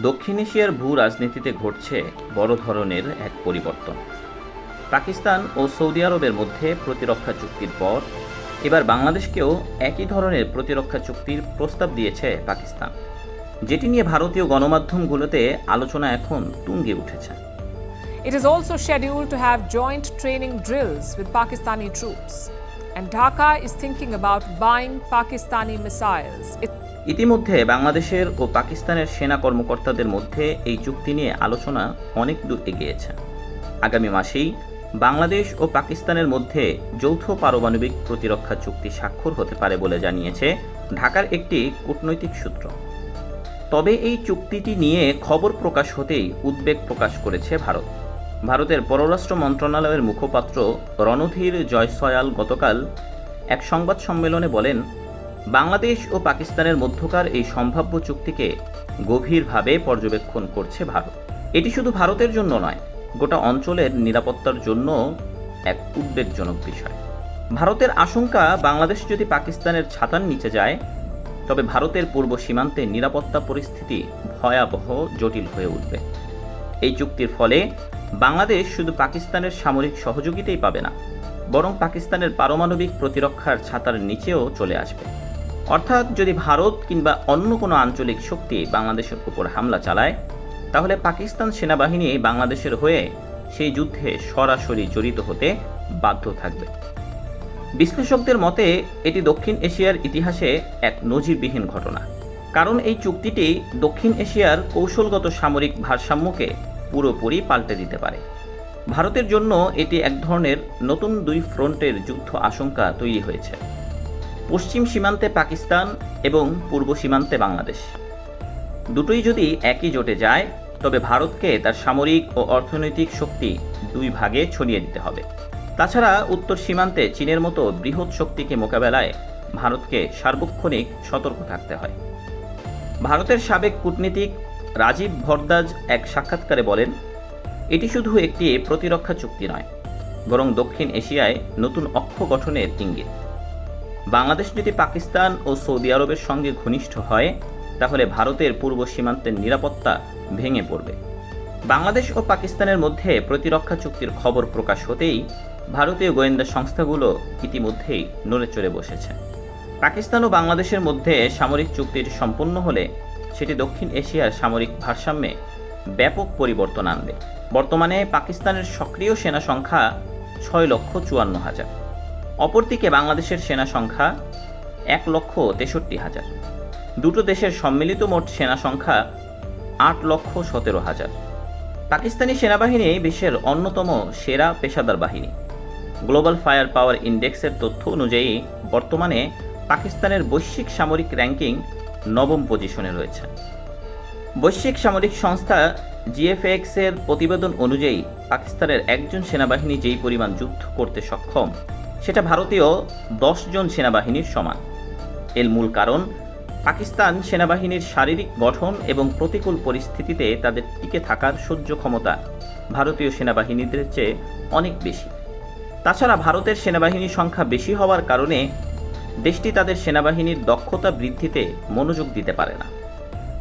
দক্ষিণ এশিয়ার ভূ রাজনীতিতে ঘটছে বড় ধরনের এক পরিবর্তন পাকিস্তান ও সৌদি আরবের মধ্যে প্রতিরক্ষা চুক্তির পর এবার বাংলাদেশকেও একই ধরনের প্রতিরক্ষা চুক্তির প্রস্তাব দিয়েছে পাকিস্তান যেটি নিয়ে ভারতীয় গণমাধ্যমগুলোতে আলোচনা এখন তুঙ্গে উঠেছে It is also scheduled to have joint training drills with Pakistani troops. And Dhaka is thinking about buying Pakistani missiles. It- ইতিমধ্যে বাংলাদেশের ও পাকিস্তানের সেনা কর্মকর্তাদের মধ্যে এই চুক্তি নিয়ে আলোচনা অনেক দূর এগিয়েছে। আগামী মাসেই বাংলাদেশ ও পাকিস্তানের মধ্যে যৌথ পারমাণবিক প্রতিরক্ষা চুক্তি স্বাক্ষর হতে পারে বলে জানিয়েছে ঢাকার একটি কূটনৈতিক সূত্র। তবে এই চুক্তিটি নিয়ে খবর প্রকাশ হতেই উদ্বেগ প্রকাশ করেছে ভারত। ভারতের পররাষ্ট্র মন্ত্রণালয়ের মুখপাত্র রণধীর জয়সয়াল গতকাল এক সংবাদ সম্মেলনে বলেন বাংলাদেশ ও পাকিস্তানের মধ্যকার এই সম্ভাব্য চুক্তিকে গভীরভাবে পর্যবেক্ষণ করছে ভারত। এটি শুধু ভারতের জন্য নয়, গোটা অঞ্চলের নিরাপত্তার জন্য এক উদ্বেগজনক বিষয়। ভারতের আশঙ্কা, বাংলাদেশ যদি পাকিস্তানের ছাতার নিচে যায়, তবে ভারতের পূর্ব সীমান্তে নিরাপত্তা পরিস্থিতি ভয়াবহ, জটিল হয়ে উঠবে। এই চুক্তির ফলে বাংলাদেশ শুধু পাকিস্তানের সামরিক সহযোগিতাই পাবে না, বরং পাকিস্তানের পারমাণবিক প্রতিরক্ষার ছাতার নিচেও চলে আসবে। অর্থাৎ যদি ভারত কিংবা অন্য কোনো আঞ্চলিক শক্তি বাংলাদেশের উপর হামলা চালায়, তাহলে পাকিস্তান সেনাবাহিনী বাংলাদেশের হয়ে সেই যুদ্ধে সরাসরি জড়িত হতে বাধ্য থাকবে। বিশ্লেষকদের মতে, এটি দক্ষিণ এশিয়ার ইতিহাসে এক নজিরবিহীন ঘটনা। কারণ এই চুক্তিটি দক্ষিণ এশিয়ার কৌশলগত সামরিক ভারসাম্যকে পুরোপুরি পাল্টে দিতে পারে। ভারতের জন্য এটি এক ধরনের নতুন দুই ফ্রন্টের যুদ্ধ আশঙ্কা তৈরি হয়েছে। পশ্চিম সীমান্তে পাকিস্তান এবং পূর্ব সীমান্তে বাংলাদেশ। দুটোই যদি একই জোটে যায়, তবে ভারতকে তার সামরিক ও অর্থনৈতিক শক্তি দুই ভাগে ছড়িয়ে দিতে হবে। তাছাড়া উত্তর সীমান্তে চীনের মতো বৃহৎ শক্তিকে মোকাবেলায় ভারতকে সার্বক্ষণিক সতর্ক থাকতে হয়। ভারতের সাবেক কূটনীতিক রাজীব ভরদাজ এক সাক্ষাৎকারে বলেন, এটি শুধু একটি প্রতিরক্ষা চুক্তি নয়, বরং দক্ষিণ এশিয়ায় নতুন অক্ষ গঠনের ইঙ্গিত। বাংলাদেশ যদি পাকিস্তান ও সৌদি আরবের সঙ্গে ঘনিষ্ঠ হয়, তাহলে ভারতের পূর্ব সীমান্তের নিরাপত্তা ভেঙে পড়বে। বাংলাদেশ ও পাকিস্তানের মধ্যে প্রতিরক্ষা চুক্তির খবর প্রকাশ হতেই ভারতীয় গোয়েন্দা সংস্থাগুলো ইতিমধ্যেই নড়ে চড়ে বসেছে। পাকিস্তান ও বাংলাদেশের মধ্যে সামরিক চুক্তির সম্পন্ন হলে সেটি দক্ষিণ এশিয়ার সামরিক ভারসাম্যে ব্যাপক পরিবর্তন আনবে। বর্তমানে পাকিস্তানের সক্রিয় সেনা সংখ্যা ছয় লক্ষ চুয়ান্ন হাজার। অপরদিকে বাংলাদেশের সেনা সংখ্যা এক লক্ষ তেষট্টি হাজার। দুটো দেশের সম্মিলিত মোট সেনা সংখ্যা আট লক্ষ সতেরো হাজার। পাকিস্তানি সেনাবাহিনী বিশ্বের অন্যতম সেরা পেশাদার বাহিনী। গ্লোবাল ফায়ার পাওয়ার ইন্ডেক্সের তথ্য অনুযায়ী বর্তমানে পাকিস্তানের বৈশ্বিক সামরিক র্যাঙ্কিং নবম পজিশনে রয়েছে। বৈশ্বিক সামরিক সংস্থা জিএফএক্স এর প্রতিবেদন অনুযায়ী পাকিস্তানের একজন সেনাবাহিনী যেই পরিমাণ যুদ্ধ করতে সক্ষম সেটা ভারতীয় জন সেনাবাহিনীর সমান। এর মূল কারণ, পাকিস্তান সেনাবাহিনীর শারীরিক গঠন এবং প্রতিকূল পরিস্থিতিতে তাদের টিকে থাকার সহ্য ক্ষমতা ভারতীয় সেনাবাহিনীদের চেয়ে অনেক বেশি। তাছাড়া ভারতের সেনাবাহিনীর সংখ্যা বেশি হওয়ার কারণে দেশটি তাদের সেনাবাহিনীর দক্ষতা বৃদ্ধিতে মনোযোগ দিতে পারে না।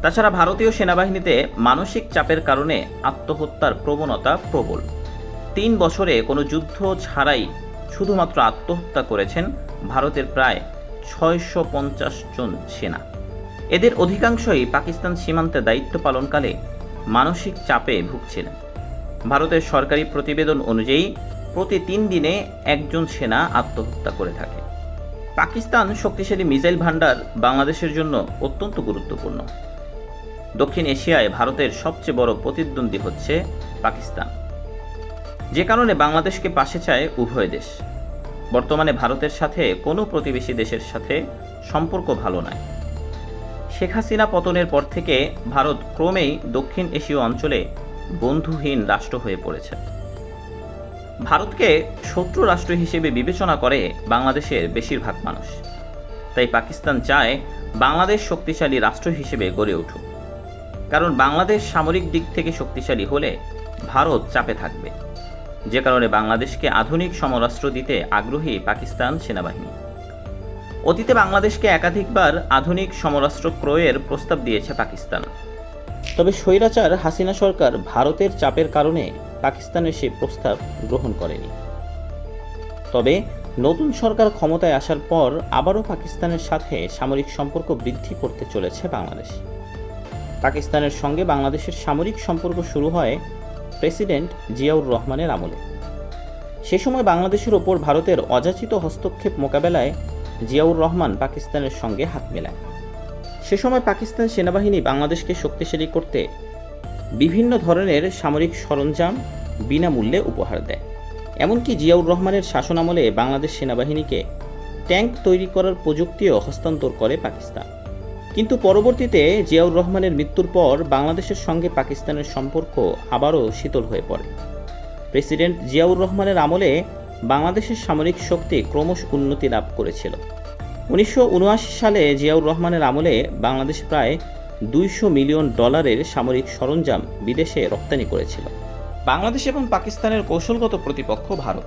তাছাড়া ভারতীয় সেনাবাহিনীতে মানসিক চাপের কারণে আত্মহত্যার প্রবণতা প্রবল। তিন বছরে কোনো যুদ্ধ ছাড়াই শুধুমাত্র আত্মহত্যা করেছেন ভারতের প্রায় ছয়শো পঞ্চাশ জন সেনা। এদের অধিকাংশই পাকিস্তান সীমান্তে দায়িত্ব পালনকালে মানসিক চাপে ভুগছিলেন ভারতের সরকারি প্রতিবেদন অনুযায়ী, প্রতি তিন দিনে একজন সেনা আত্মহত্যা করে থাকে। পাকিস্তান শক্তিশালী মিসাইল ভান্ডার বাংলাদেশের জন্য অত্যন্ত গুরুত্বপূর্ণ। দক্ষিণ এশিয়ায় ভারতের সবচেয়ে বড় প্রতিদ্বন্দ্বী হচ্ছে পাকিস্তান। যে কারণে বাংলাদেশকে পাশে চায় উভয় দেশ। বর্তমানে ভারতের সাথে কোনো প্রতিবেশী দেশের সাথে সম্পর্ক ভালো নয় শেখ হাসিনা পতনের পর থেকে ভারত ক্রমেই দক্ষিণ এশীয় অঞ্চলে বন্ধুহীন রাষ্ট্র হয়ে পড়েছে। ভারতকে শত্রু রাষ্ট্র হিসেবে বিবেচনা করে বাংলাদেশের বেশিরভাগ মানুষ। তাই পাকিস্তান চায় বাংলাদেশ শক্তিশালী রাষ্ট্র হিসেবে গড়ে উঠুক। কারণ বাংলাদেশ সামরিক দিক থেকে শক্তিশালী হলে ভারত চাপে থাকবে। যে কারণে বাংলাদেশকে আধুনিক সমরাস্ত্র দিতে আগ্রহী পাকিস্তান সেনাবাহিনী। অতীতে বাংলাদেশকে একাধিকবার আধুনিক সমরাস্ত্র ক্রয়ের প্রস্তাব দিয়েছে পাকিস্তান। তবে স্বৈরাচার হাসিনা সরকার ভারতের চাপের কারণে পাকিস্তানের সেই প্রস্তাব গ্রহণ করেনি। তবে নতুন সরকার ক্ষমতায় আসার পর আবারও পাকিস্তানের সাথে সামরিক সম্পর্ক বৃদ্ধি করতে চলেছে বাংলাদেশ। পাকিস্তানের সঙ্গে বাংলাদেশের সামরিক সম্পর্ক শুরু হয় প্রেসিডেন্ট জিয়াউর রহমানের আমলে। সে সময় বাংলাদেশের ওপর ভারতের অযাচিত হস্তক্ষেপ মোকাবেলায় জিয়াউর রহমান পাকিস্তানের সঙ্গে হাত মেলায়। সে সময় পাকিস্তান সেনাবাহিনী বাংলাদেশকে শক্তিশালী করতে বিভিন্ন ধরনের সামরিক সরঞ্জাম বিনামূল্যে উপহার দেয়। এমনকি জিয়াউর রহমানের শাসনামলে বাংলাদেশ সেনাবাহিনীকে ট্যাঙ্ক তৈরি করার প্রযুক্তিও হস্তান্তর করে পাকিস্তান। কিন্তু পরবর্তীতে জিয়াউর রহমানের মৃত্যুর পর বাংলাদেশের সঙ্গে পাকিস্তানের সম্পর্ক আবারও শীতল হয়ে পড়ে। প্রেসিডেন্ট জিয়াউর রহমানের আমলে বাংলাদেশের সামরিক শক্তি ক্রমশ উন্নতি লাভ করেছিল। উনিশশো উনআশি সালে জিয়াউর রহমানের আমলে বাংলাদেশ প্রায় দুইশো মিলিয়ন ডলারের সামরিক সরঞ্জাম বিদেশে রপ্তানি করেছিল। বাংলাদেশ এবং পাকিস্তানের কৌশলগত প্রতিপক্ষ ভারত।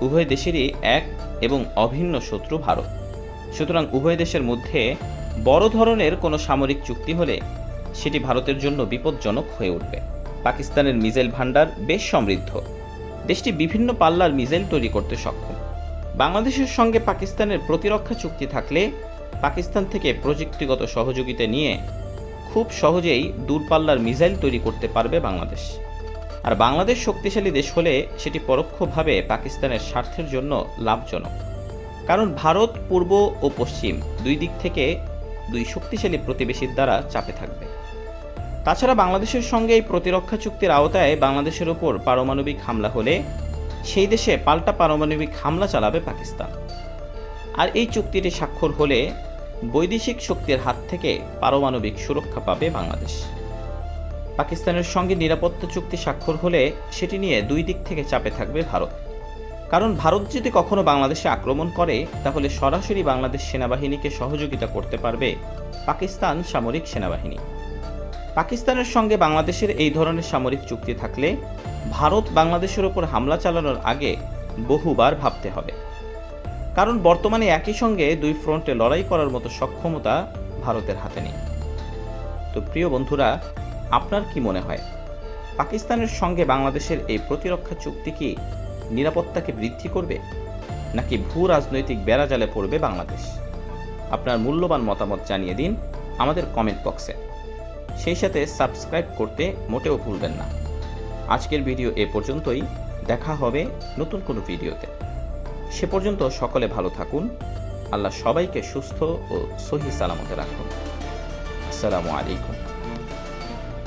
উভয় দেশেরই এক এবং অভিন্ন শত্রু ভারত। সুতরাং উভয় দেশের মধ্যে বড় ধরনের কোনো সামরিক চুক্তি হলে সেটি ভারতের জন্য বিপজ্জনক হয়ে উঠবে। পাকিস্তানের মিসাইল ভান্ডার বেশ সমৃদ্ধ। দেশটি বিভিন্ন পাল্লার মিসাইল তৈরি করতে সক্ষম। বাংলাদেশের সঙ্গে পাকিস্তানের প্রতিরক্ষা চুক্তি থাকলে পাকিস্তান থেকে প্রযুক্তিগত সহযোগিতা নিয়ে খুব সহজেই দূরপাল্লার মিসাইল তৈরি করতে পারবে বাংলাদেশ। আর বাংলাদেশ শক্তিশালী দেশ হলে সেটি পরোক্ষভাবে পাকিস্তানের স্বার্থের জন্য লাভজনক। কারণ ভারত, পূর্ব ও পশ্চিম দুই দিক থেকে দুই শক্তিশালী প্রতিবেশীর দ্বারা চাপে থাকবে। তাছাড়া বাংলাদেশের সঙ্গে এই প্রতিরক্ষা চুক্তির আওতায় বাংলাদেশের ওপর পারমাণবিক হামলা হলে সেই দেশে পাল্টা পারমাণবিক হামলা চালাবে পাকিস্তান। আর এই চুক্তিটি স্বাক্ষর হলে বৈদেশিক শক্তির হাত থেকে পারমাণবিক সুরক্ষা পাবে বাংলাদেশ। পাকিস্তানের সঙ্গে নিরাপত্তা চুক্তি স্বাক্ষর হলে সেটি নিয়ে দুই দিক থেকে চাপে থাকবে ভারত। কারণ ভারত যদি কখনো বাংলাদেশে আক্রমণ করে, তাহলে সরাসরি বাংলাদেশ সেনাবাহিনীকে সহযোগিতা করতে পারবে পাকিস্তান সামরিক সেনাবাহিনী। পাকিস্তানের সঙ্গে বাংলাদেশের এই ধরনের সামরিক চুক্তি থাকলে ভারত বাংলাদেশের ওপর হামলা চালানোর আগে বহুবার ভাবতে হবে। কারণ বর্তমানে একই সঙ্গে দুই ফ্রন্টে লড়াই করার মতো সক্ষমতা ভারতের হাতে নেই। তো প্রিয় বন্ধুরা, আপনার কি মনে হয়? পাকিস্তানের সঙ্গে বাংলাদেশের এই প্রতিরক্ষা চুক্তি কি নিরাপত্তাকে বৃদ্ধি করবে নাকি ভূ রাজনৈতিক বেড়াজালে পড়বে বাংলাদেশ? আপনার মূল্যবান মতামত জানিয়ে দিন আমাদের কমেন্ট বক্সে সেই সাথে সাবস্ক্রাইব করতে মোটেও ভুলবেন না। আজকের ভিডিও এ পর্যন্তই। দেখা হবে নতুন কোনো ভিডিওতে সে পর্যন্ত সকলে ভালো থাকুন। আল্লাহ সবাইকে সুস্থ ও সহি সালামতে রাখুন। আসসালামু আলাইকুম।